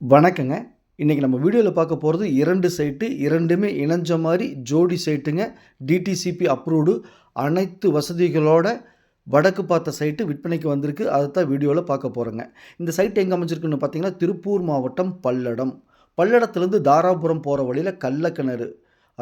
வணக்கங்க. இன்னைக்கு நம்ம வீடியோவில் பார்க்க போகிறது இரண்டு சைட்டு. இரண்டுமே இணைஞ்ச மாதிரி ஜோடி சைட்டுங்க. டிடிசிபி அப்ரூவ்டு அனைத்து வசதிகளோட வடக்கு பார்த்த சைட்டு விற்பனைக்கு வந்திருக்கு. அதை தான் வீடியோவில் பார்க்க போகிறோங்க இந்த சைட் எங்கே அமைஞ்சிருக்குன்னு பார்த்தீங்கன்னா, திருப்பூர் மாவட்டம் பல்லடம். பல்லடத்துலேருந்து தாராபுரம் போகிற வழியில் கள்ளக்கிணறு.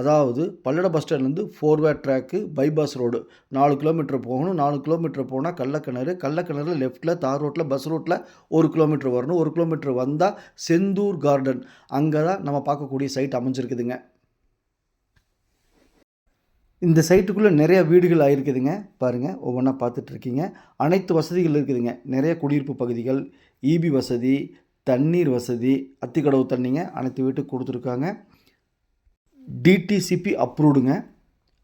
அதாவது பல்லடம் பஸ் ஸ்டாண்ட்லேருந்து four way track bypass road. நாலு கிலோமீட்டர் போகணும். நாலு கிலோமீட்டர் போனால் கள்ளக்கிணறு. கள்ளக்கிணறு லெஃப்ட்டில் தார் ரோட்டில் பஸ் ரோட்டில் ஒரு கிலோமீட்டர் வரணும். ஒரு கிலோமீட்டர் வந்தால் செந்தூர் கார்டன். அங்கே தான் நம்ம பார்க்கக்கூடிய சைட் அமைஞ்சிருக்குதுங்க. இந்த சைட்டுக்குள்ளே நிறைய வீடுகள் ஆயிருக்குதுங்க. பாருங்க ஒவ்வொன்றா பார்த்துட்டு இருக்கீங்க. அனைத்து வசதிகள் இருக்குதுங்க. நிறைய குடியிருப்பு பகுதிகள், ஈபி வசதி, தண்ணீர் வசதி, அத்திக்கடவு தண்ணிங்க அனைத்து வீட்டுக்கு கொடுத்துருக்காங்க டிடிசிபி அப்ரூவ்டுங்க.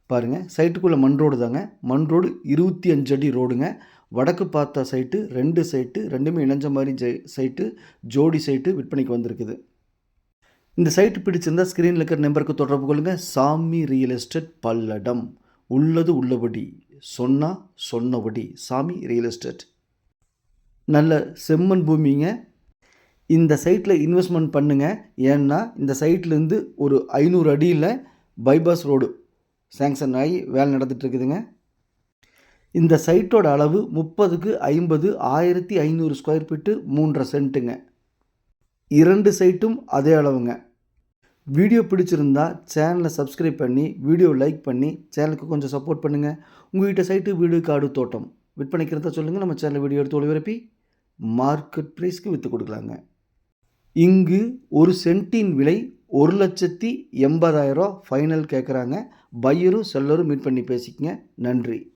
பாருங்கள் சைட்டுக்குள்ளே மண் ரோடு தாங்க. மண் ரோடு 25 அடி ரோடுங்க. வடக்கு பார்த்தா சைட்டு ரெண்டு சைட்டு. ரெண்டுமே இணைஞ்ச மாதிரி ஜெ சைட்டு. ஜோடி சைட்டு விற்பனைக்கு வந்திருக்குது. இந்த சைட்டு பிடிச்சிருந்தா ஸ்க்ரீனில் இருக்கிற நம்பருக்கு தொடர்பு கொள்ளுங்கள் சாமி ரியல் எஸ்டேட் பல்லடம். உள்ளது உள்ளபடி. சொன்னால் சொன்னபடி. சாமி ரியல் எஸ்டேட். நல்ல செம்மண் பூமிங்க. இந்த சைட்டில் இன்வெஸ்ட்மெண்ட் பண்ணுங்க. ஏன்னா இந்த சைட்லேருந்து ஒரு ஐநூறு அடியில் பைபாஸ் ரோடு சேங்ஷன் ஆகி வேலை நடந்துகிட்ருக்குதுங்க இந்த சைட்டோட அளவு 30க்கு 50 1500 ஸ்கொயர் ஃபீட்டு 3 1/2 சென்ட்டுங்க. இரண்டு சைட்டும் அதே அளவுங்க. வீடியோ பிடிச்சிருந்தா சேனலை சப்ஸ்கிரைப் பண்ணி, வீடியோ லைக் பண்ணி சேனலுக்கு கொஞ்சம் சப்போர்ட் பண்ணுங்கள் உங்கள்கிட்ட சைட்டு, வீடு, காடு, தோட்டம் விற்பனைக்கு சொல்லுங்கள் நம்ம சேனல்ல வீடியோ எடுத்து ஒளிபரப்பி மார்க்கெட் ப்ரைஸ்க்கு விற்று கொடுக்கலாங்க. இங்கு ஒரு சென்ட்டின் விலை ஒரு லட்சத்தி எண்பதாயிரம் ஃபைனல் கேட்குறாங்க. பையரும், செல்லரும் மீட் பண்ணி பேசிக்கங்க. நன்றி.